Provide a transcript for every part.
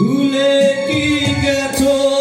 ভুলে কি গেছো?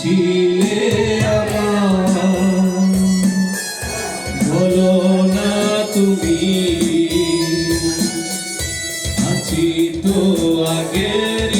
ছিলে আমার। আছি তো আগের